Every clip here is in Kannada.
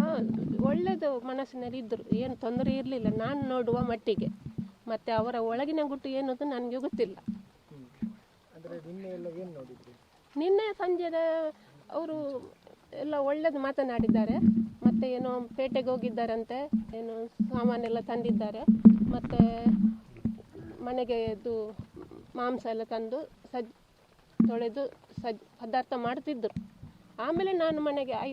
ಹಾಂ ಒಳ್ಳೆಯದು ಮನಸ್ಸಿನಲ್ಲಿ ಇದ್ದರು ಏನು ತೊಂದರೆ ಇರಲಿಲ್ಲ. ನಾನು ನೋಡುವ ಮಟ್ಟಿಗೆ. ಮತ್ತು ಅವರ ಒಳಗಿನ ಗುಟ್ಟು ಏನು ಅಂತ ನನಗೆ ಗೊತ್ತಿಲ್ಲ. ನಿನ್ನೆ ಸಂಜೆದ ಅವರು ಎಲ್ಲ ಒಳ್ಳೇದು ಮಾತನಾಡಿದ್ದಾರೆ. ಮತ್ತು ಏನೋ ಪೇಟೆಗೆ ಹೋಗಿದ್ದಾರಂತೆ ಏನು ಸಾಮಾನೆಲ್ಲ ತಂದಿದ್ದಾರೆ. ಮತ್ತು ಮನೆಗೆ ಇದು ಮಾಂಸ ಎಲ್ಲ ತಂದು ಸಜ್ ತೊಳೆದು ಸಜ್ ಪದಾರ್ಥ ಮಾಡ್ತಿದ್ದರು ಆಮೇಲೆ ನಾನು ಮನೆಗೆ ಐ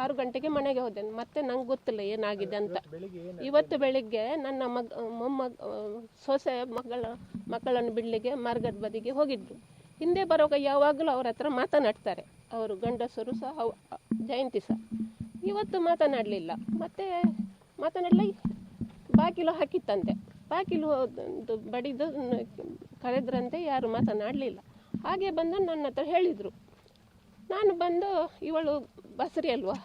ಆರು ಗಂಟೆಗೆ ಮನೆಗೆ ಹೋದೆ. ಮತ್ತೆ ನಂಗೆ ಗೊತ್ತಿಲ್ಲ ಏನಾಗಿದೆ ಅಂತ. ಇವತ್ತು ಬೆಳಿಗ್ಗೆ ನನ್ನ ಮಗ ಮೊಮ್ಮಗ ಸೊಸೆ ಮಗಳ ಮಕ್ಕಳನ್ನು ಬಿಡಲಿಕ್ಕೆ ಮಾರ್ಗದ ಬದಿಗೆ ಹೋಗಿದ್ರು ಹಿಂದೆ ಬರುವಾಗ ಯಾವಾಗಲೂ ಅವ್ರ ಹತ್ರ ಮಾತನಾಡ್ತಾರೆ. ಅವರು ಗಂಡಸರು ಸಹ ಜಯಂತಿ ಸಹ. ಇವತ್ತು ಮಾತನಾಡಲಿಲ್ಲ. ಮತ್ತೆ ಮಾತನಾಡಲಿ ಬಾಗಿಲು ಹಾಕಿತ್ತಂತೆ. ಬಾಗಿಲು ಬಡಿದು ಕರೆದ್ರಂತೆ ಯಾರು ಮಾತನಾಡಲಿಲ್ಲ. ಹಾಗೆ ಬಂದು ನನ್ನ ಹತ್ರ ಹೇಳಿದರು. ನಾನು ಬಂದು ಇವಳು ಬಸರಿ ಅಲ್ವಾ?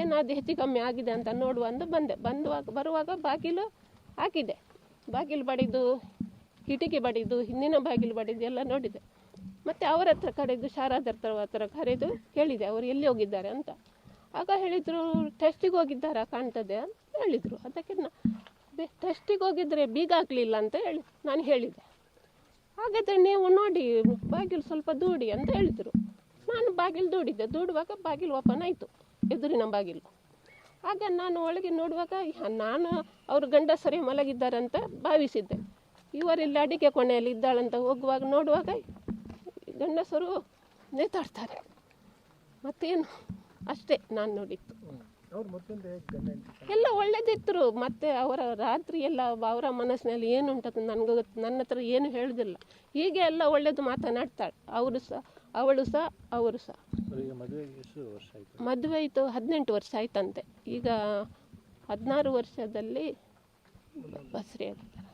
ಏನಾದ್ರು ಹೆಚ್ಚು ಕಮ್ಮಿ ಆಗಿದೆ ಅಂತ ನೋಡುವ ಅಂದು ಬಂದೆ. ಬಂದುವಾಗ, ಬರುವಾಗ ಬಾಗಿಲು ಹಾಕಿದೆ. ಬಾಗಿಲು ಬಡಿದು, ಕಿಟಕಿ ಬಡಿದು, ಹಿಂದಿನ ಬಾಗಿಲು ಬಡಿದು ಎಲ್ಲ ನೋಡಿದೆ. ಮತ್ತು ಅವರ ಹತ್ರ ಕರೆದು, ಶಾರದರ ಹತ್ರ ಕರೆದು ಕೇಳಿದೆ ಅವರು ಎಲ್ಲಿ ಹೋಗಿದ್ದಾರೆ ಅಂತ. ಆಗ ಹೇಳಿದರು ಟೆಸ್ಟಿಗೆ ಹೋಗಿದ್ದಾರಾ ಕಾಣ್ತದೆ? ಅಂತ ಹೇಳಿದರು. ಅದಕ್ಕೆ ಟೆಸ್ಟಿಗೆ ಹೋಗಿದ್ರೆ ಬೀಗ ಹಾಕಲಿಲ್ಲ ಅಂತ ಹೇಳಿ, ನಾನು ಹೇಳಿದೆ. ಹಾಗಾದರೆ ನೀವು ನೋಡಿ, ಬಾಗಿಲು ಸ್ವಲ್ಪ ದೂಡಿ ಅಂತ ಹೇಳಿದರು. ನಾನು ಬಾಗಿಲು ದೂಡಿದ್ದೆ. ದೂಡುವಾಗ ಬಾಗಿಲು ಓಪನ್ ಆಯಿತು. ಎದುರಿನ ಬಾಗಿಲು. ಆಗ ನಾನು ಒಳಗೆ ನೋಡುವಾಗ ನಾನು ಅವರು ಗಂಡಸರಿ ಮಲಗಿದ್ದಾರಂತ ಭಾವಿಸಿದ್ದೆ. ಇವರಿಲ್ಲಿ ಅಡಿಗೆ ಕೊನೆಯಲ್ಲಿ ಇದ್ದಾಳಂತ ಹೋಗುವಾಗ ನೋಡುವಾಗ ಗಂಡಸರು ನೇತಾಡ್ತಾರೆ. ಮತ್ತೇನು? ಅಷ್ಟೇ ನಾನು ನೋಡಿತ್ತು ಗಂಡ ಎಲ್ಲ ಒಳ್ಳೇದಿತ್ತು. ಮತ್ತೆ ಅವರ ರಾತ್ರಿ ಎಲ್ಲ ಅವರ ಮನಸ್ಸಿನಲ್ಲಿ ಏನು ಉಂಟದು ನನಗೆ ನನ್ನ ಹತ್ರ ಏನು ಹೇಳುದಿಲ್ಲ. ಹೀಗೆ ಎಲ್ಲ ಒಳ್ಳೇದು ಮಾತನಾಡ್ತಾಳೆ. ಅವರು ಸಹ ಅವಳು ಸಹ ಅವರು ಸಹ. ಮದುವೆ ಆಯಿತು ಹದಿನೆಂಟು ವರ್ಷ ಆಯ್ತಂತೆ. ಈಗ ಹದಿನಾರು ವರ್ಷದಲ್ಲಿ ಬಸ್ರಿ ಆಗಿದ್ದಾರೆ.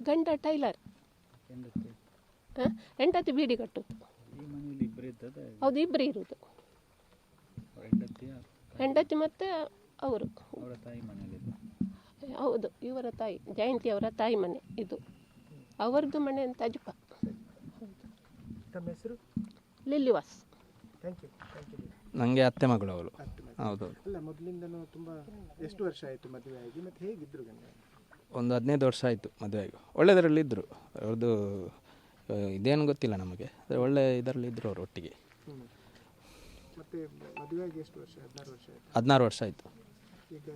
ಗಂಡ? ಟೈಲರ್. ಹೆಂಡತಿ ಬೀಡಿ ಕಟ್ಟುದು ಹೌದು ಇಬ್ಬರು ಇರುವುದು. ಹೆಂಡತಿ ಮತ್ತೆ ಅವರು. ಹೌದು ಇವರ ತಾಯಿ ಜಯಂತಿ ಅವರ ತಾಯಿ ಮನೆ ಇದು. ಅವರದ್ದು ಮನೆ ಅಂತ ಅಜ್ಪ ತಮ್ಮ ಹೆಸರು? ಲಿಲ್ಲಿವಾಸ್. ಥ್ಯಾಂಕ್ ಯು ಥ್ಯಾಂಕ್ ಯು ನನಗೆ ಅತ್ತೆ ಮಗಳು ಅವಳು. ಹೌದು ಅಲ್ಲ ಮೊದಲಿಂದನೂ ತುಂಬ ಎಷ್ಟು ವರ್ಷ ಆಯಿತು ಮದುವೆ ಆಗಿ ಮತ್ತೆ ಹೇಗಿದ್ರು ಗಂಡ? ಒಂದು ಹದಿನೈದು ವರ್ಷ ಆಯಿತು ಮದುವೆಗೂ ಒಳ್ಳೆದರಲ್ಲಿ ಇದ್ದರು ಅವ್ರದ್ದು ಇದೇನು ಗೊತ್ತಿಲ್ಲ ನಮಗೆ. ಆದರೆ ಒಳ್ಳೆ ಇದರಲ್ಲಿ ಇದ್ದರು ಅವರು ಒಟ್ಟಿಗೆ. ಮತ್ತೆ ಮತ್ತೆ ಆಗಿ ಎಷ್ಟು ವರ್ಷ? ಹದಿನಾರು ವರ್ಷ ಆಯಿತು? ಹದಿನಾರು ವರ್ಷ ಆಯಿತು. ಈಗ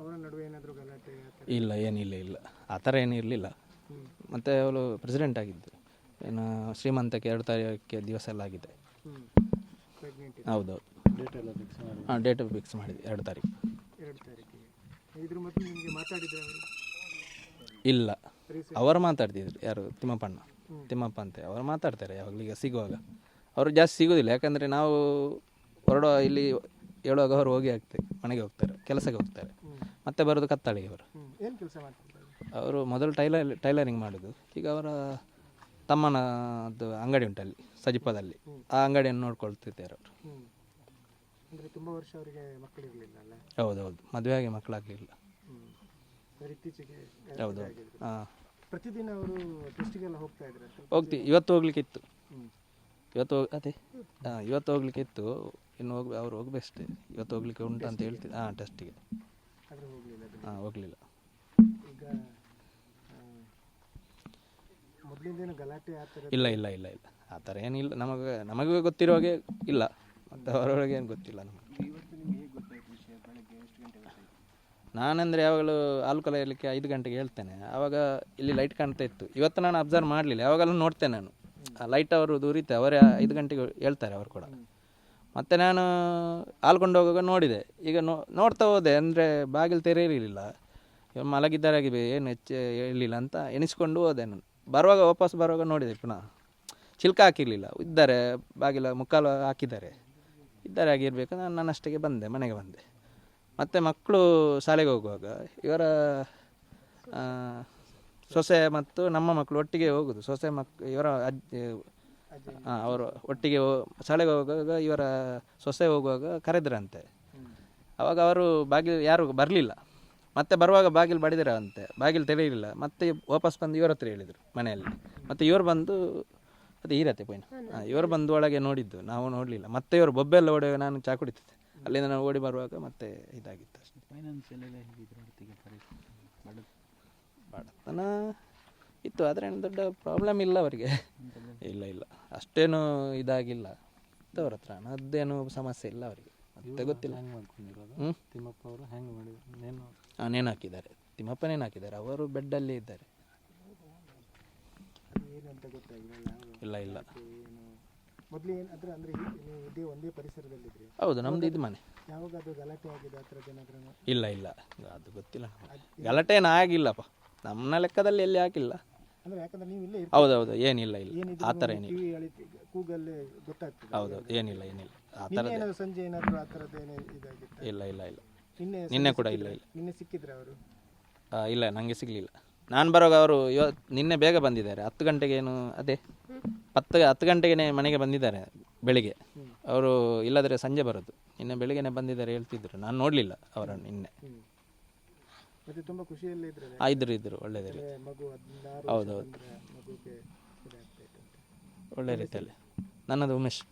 ಅವರ ನಡುವೆ ಏನಾದರೂ ಗಲಾಟೆ ಆ ಥರ? ಇಲ್ಲ ಏನಿಲ್ಲ ಇಲ್ಲ. ಆ ಥರ ಏನೂ ಇರಲಿಲ್ಲ. ಮತ್ತು ಅವಳು ಪ್ರೆಸಿಡೆಂಟ್ ಆಗಿದ್ದು. ಏನು ಶ್ರೀಮಂತಕ್ಕೆ ಎರಡು ತಾರೀಕಿಗೆ ದಿವಸ ಎಲ್ಲ ಆಗಿದೆ. ಹೌದೌದು ಹಾಂ ಡೇಟ್ ಫಿಕ್ಸ್ ಮಾಡಿದೆ ಎರಡು ತಾರೀಕು. ಎರಡು ತಾರೀಕಿಗೆ. ಇದ್ರ ಮೊದಲು ನಿಮಗೆ ಮಾತಾಡಿದ್ರೆ ಅವರು? ಇಲ್ಲ. ಅವರು ಮಾತಾಡ್ತಿದ್ರು ಯಾರು? ತಿಮ್ಮಪ್ಪಣ್ಣ. ತಿಮ್ಮಪ್ಪ ಅಂತ. ಅವರು ಮಾತಾಡ್ತಾರೆ ಯಾವಾಗಲೀಗ ಈಗ ಸಿಗುವಾಗ. ಅವರು ಜಾಸ್ತಿ ಸಿಗೋದಿಲ್ಲ ಯಾಕಂದರೆ ನಾವು ಹೊರಡೋ ಇಲ್ಲಿ ಹೇಳುವಾಗ ಅವರು ಹೋಗಿ ಆಗ್ತದೆ ಮನೆಗೆ ಹೋಗ್ತಾರೆ ಕೆಲಸಕ್ಕೆ ಹೋಗ್ತಾರೆ. ಮತ್ತೆ ಬರೋದು ಕತ್ತಾಳಿಗೆ ಅವರು. ಏನು ಕೆಲಸ ಮಾಡ್ತಿದ್ದಾರೆ? ಅವರು ಮೊದಲು ಟೈಲರ್ ಟೈಲರಿಂಗ್ ಮಾಡೋದು. ಈಗ ಅವರ ತಮ್ಮನದ್ದು ಅಂಗಡಿ ಉಂಟಲ್ಲಿ ಸಜಿಪದಲ್ಲಿ. ಆ ಅಂಗಡಿಯನ್ನು ನೋಡ್ಕೊಳ್ತಿದ್ದಾರೆ ಅವರು. ಅಂದರೆ ತುಂಬ ವರ್ಷ ಅವರಿಗೆ ಮಕ್ಕಳಿರಲಿಲ್ಲ ಅಲ್ಲ? ಹೌದೌದು. ಮದುವೆಯಾಗಿ ಮಕ್ಕಳಾಗಲಿಲ್ಲ. ಇತ್ತೀಚೆಗೆ ಹಾಂ ಪ್ರತಿದಿನ ಅವರು ಟೆಸ್ಟಿಗೆಲ್ಲ ಹೋಗ್ತಾ ಹೋಗ್ತೀವಿ. ಇವತ್ತು ಹೋಗ್ಲಿಕ್ಕೆ ಇತ್ತು ಇವತ್ತು ಹೋಗ್- ಅದೇ. ಹಾಂ ಇವತ್ತು ಹೋಗ್ಲಿಕ್ಕೆ ಇತ್ತು ಇನ್ನು ಹೋಗ್ ಅವ್ರು ಹೋಗ್ಬೇಕಷ್ಟೇ. ಇವತ್ತು ಹೋಗ್ಲಿಕ್ಕೆ ಉಂಟು ಅಂತ ಹೇಳ್ತಿದ್ದೆ ಹಾಂ ಟೆಸ್ಟಿಗೆ ಆದರೆ ಹೋಗಲಿಲ್ಲ ಅದು ಹಾಂ ಹೋಗಲಿಲ್ಲ ಈಗ ಮೊದಲಿಂದೇನು ಗಲಾಟೆ ಆ ಥರ ಇಲ್ಲ ಇಲ್ಲ ಇಲ್ಲ ಇಲ್ಲ. ಆ ಥರ ಏನಿಲ್ಲ. ನಮಗೆ ನಮಗೆ ಗೊತ್ತಿರೋ ಹಾಗೆ ಇಲ್ಲ. ಮತ್ತು ಅವರೊಳಗೆ ಏನು ಗೊತ್ತಿಲ್ಲ ನಮಗೆ. ಇವತ್ತು ನಿಮ್ಗೆ ಹೇಗೆ ಗೊತ್ತಾಯ್ತು ವಿಷಯ? ಬೆಳಗ್ಗೆ ಎಷ್ಟು ಗಂಟೆ ಗೊತ್ತಾಯ್ತು? ನಾನಂದರೆ ಯಾವಾಗಲೂ ಹಾಲು ಕಲೆಯಲಿಕ್ಕೆ ಐದು ಗಂಟೆಗೆ ಹೇಳ್ತೇನೆ. ಆವಾಗ ಇಲ್ಲಿ ಲೈಟ್ ಕಾಣ್ತಾ ಇತ್ತು. ಇವತ್ತು ನಾನು ಅಬ್ಸರ್ವ್ ಮಾಡಲಿಲ್ಲ. ಯಾವಾಗಲೂ ನೋಡ್ತೇನೆ ನಾನು. ಆ ಲೈಟ್ ಅವರು ದೂರಿತೆ ಅವರೇ ಐದು ಗಂಟೆಗೆ ಹೇಳ್ತಾರೆ ಅವರು ಕೂಡ. ಮತ್ತು ನಾನು ಹಾಲ್ಕೊಂಡು ಹೋಗುವಾಗ ನೋಡಿದೆ. ಈಗ ನೋ ನೋಡ್ತಾ ಹೋದೆ. ಅಂದರೆ ಬಾಗಿಲು ತೆರೆಯಲಿಲ್ಲ. ಮಲಗಿದ್ದಾರಾಗಿ ಏನು ಹೆಚ್ಚು ಹೇಳಿಲ್ಲ ಅಂತ ಎಣಿಸ್ಕೊಂಡು ಹೋದೆ ನಾನು. ಬರುವಾಗ ವಾಪಸ್ ಬರುವಾಗ ನೋಡಿದೆ ಪುನಃ. ಚಿಲ್ಕ ಹಾಕಿರಲಿಲ್ಲ. ಇದ್ದಾರೆ ಬಾಗಿಲ ಮುಕ್ಕಾಲು ಹಾಕಿದ್ದಾರೆ. ಇದ್ದಾರೆ ಆಗಿರಬೇಕು ನಾನು ನನ್ನಷ್ಟಕ್ಕೆ ಬಂದೆ, ಮನೆಗೆ ಬಂದೆ. ಮತ್ತು ಮಕ್ಕಳು ಶಾಲೆಗೆ ಹೋಗುವಾಗ ಇವರ ಸೊಸೆ ಮತ್ತು ನಮ್ಮ ಮಕ್ಕಳು ಒಟ್ಟಿಗೆ ಹೋಗುದು. ಸೊಸೆ ಮಕ್, ಇವರ ಅಜ್ಜಿ ಹಾಂ ಅವರು ಒಟ್ಟಿಗೆ ಶಾಲೆಗೆ ಹೋಗುವಾಗ ಇವರ ಸೊಸೆ ಹೋಗುವಾಗ ಕರೆದ್ರಂತೆ. ಅವಾಗ ಅವರು ಬಾಗಿಲು ಯಾರು ಬರಲಿಲ್ಲ. ಮತ್ತೆ ಬರುವಾಗ ಬಾಗಿಲು ಬಡಿದಿರಂತೆ ಬಾಗಿಲು ತೆರೆಯಲಿಲ್ಲ ಮತ್ತೆ ವಾಪಸ್ ಬಂದು ಇವರ ಹತ್ರ ಹೇಳಿದರು ಮನೆಯಲ್ಲಿ. ಮತ್ತೆ ಇವರು ಬಂದು ಅದು ಈರತ್ತೆ ಪೈನ ಹಾಂ ಇವರು ಬಂದು ಒಳಗೆ ನೋಡಿದ್ದು. ನಾವು ನೋಡಲಿಲ್ಲ. ಮತ್ತೆ ಇವರು ಬೊಬ್ಬೆಲ್ಲ ಓಡಿ ನಾನು ಚಾ ಕುಡಿತಿದ್ದೆ. ಅಲ್ಲಿಂದ ನಾವು ಓಡಿ ಬರುವಾಗ ಮತ್ತೆ ಇದಾಗಿತ್ತು ಅಷ್ಟೇ. ಬಡತನ ಇತ್ತು. ಆದರೆ ಏನು ದೊಡ್ಡ ಪ್ರಾಬ್ಲಮ್ ಇಲ್ಲ ಅವರಿಗೆ. ಇಲ್ಲ ಇಲ್ಲ. ಅಷ್ಟೇನು ಇದಾಗಿಲ್ಲ. ಇದ್ದವ್ರ ಹತ್ರ. ಅದೇನು ಸಮಸ್ಯೆ ಇಲ್ಲ ಅವರಿಗೆ. ಮತ್ತೆ ಗೊತ್ತಿಲ್ಲ. ಮಾಡ್ಕೊಂಡಿರೋದು? ತಿಮ್ಮಪ್ಪ ಅವರು ಹ್ಯಾಂಗ್ ಮಾಡಿ ನೇನು ಹಾಂ ನೇಣು ಹಾಕಿದ್ದಾರೆ ತಿಮ್ಮಪ್ಪ ನೇಣು ಹಾಕಿದ್ದಾರೆ? ಅವರು ಬೆಡ್ಡಲ್ಲೇ ಇದ್ದಾರೆ. ಇಲ್ಲ ಇಲ್ಲ. ಮೊದಲು ಏನು ಅದ್ರ ಅಂದರೆ ಇದೇ ಒಂದೇ ಪರಿಸರದಲ್ಲಿದ್ರಿ. ಹೌದು ನಮ್ದು ಇದು ಮನೆ. ಯಾವಾಗ ಅದು ಗಲಾಟೆ ಆಗಿದೆ ಆ ಥರದ್ದು ಏನಾದ್ರೂ? ಇಲ್ಲ ಇಲ್ಲ. ಅದು ಗೊತ್ತಿಲ್ಲ. ಗಲಾಟೆ ಏನು ಆಗಿಲ್ಲಪ್ಪ. ನಮ್ಮ ಲೆಕ್ಕದಲ್ಲಿ ಎಲ್ಲಿ ಹಾಕಿಲ್ಲ. ಅಂದರೆ ಯಾಕಂದ್ರೆ ನೀವು ಇಲ್ಲೇ ಹೌದೌದು ಏನಿಲ್ಲ ಇಲ್ಲ. ಏನಿದ್ರು ಆ ಥರ ಏನಿಲ್ಲ. ಕಿವಿ ಅಳಿತಿ ಕೂಗಲ್ಲೇ ಗೊತ್ತಾಗ್ತದೆ. ಹೌದೌದು ಏನಿಲ್ಲ ಏನಿಲ್ಲ. ಆ ಥರ ಥರದ್ದು. ಏನಾದ್ರು ಸಂಜೆ ಏನಾದರೂ ಆ ಥರದ್ದು ಏನೇ ಇದಾಗಿತ್ತು? ಇಲ್ಲ ಇಲ್ಲ ಇಲ್ಲ. ನಿನ್ನೆ ನಿನ್ನೆ ಕೂಡ ಇಲ್ಲ ಇಲ್ಲ. ನಿನ್ನೆ ಸಿಕ್ಕಿದ್ರೆ ಅವರು? ಆ, ಇಲ್ಲ ನನಗೆ ಸಿಗಲಿಲ್ಲ. ನಾನು ಬರುವಾಗ ಅವರು ಇವತ್ತು ನಿನ್ನೆ ಬೇಗ ಬಂದಿದ್ದಾರೆ. ಹತ್ತು ಗಂಟೆಗೆ ಏನು ಅದೇ ಹತ್ತು ಹತ್ತು ಗಂಟೆಗೆ ಮನೆಗೆ ಬಂದಿದ್ದಾರೆ ಬೆಳಿಗ್ಗೆ. ಅವರು ಇಲ್ಲದ್ರೆ ಸಂಜೆ ಬರೋದು. ನಿನ್ನೆ ಬೆಳಿಗ್ಗೆನೆ ಬಂದಿದ್ದಾರೆ ಹೇಳ್ತಿದ್ರು. ನಾನು ನೋಡಲಿಲ್ಲ ಅವರನ್ನು ನಿನ್ನೆ. ಹ್ಞೂ ಮತ್ತೆ ತುಂಬ ಖುಷಿಯಲ್ಲೇ ಇದ್ರೆ ಆ, ಇದ್ರು ಇದ್ರು. ಒಳ್ಳೆಯದೇ ಮಗು ಹದಿನಾರು ಹೌದೌದು. ಬಂದ್ರೆ ಮಗುಗೆ ಇದಾಗ್ತಾ ಇತ್ತು ಅಂತ. ಒಳ್ಳೆ ರೀತಿಯಲ್ಲಿ. ನನ್ನದು ಉಮೇಶ್.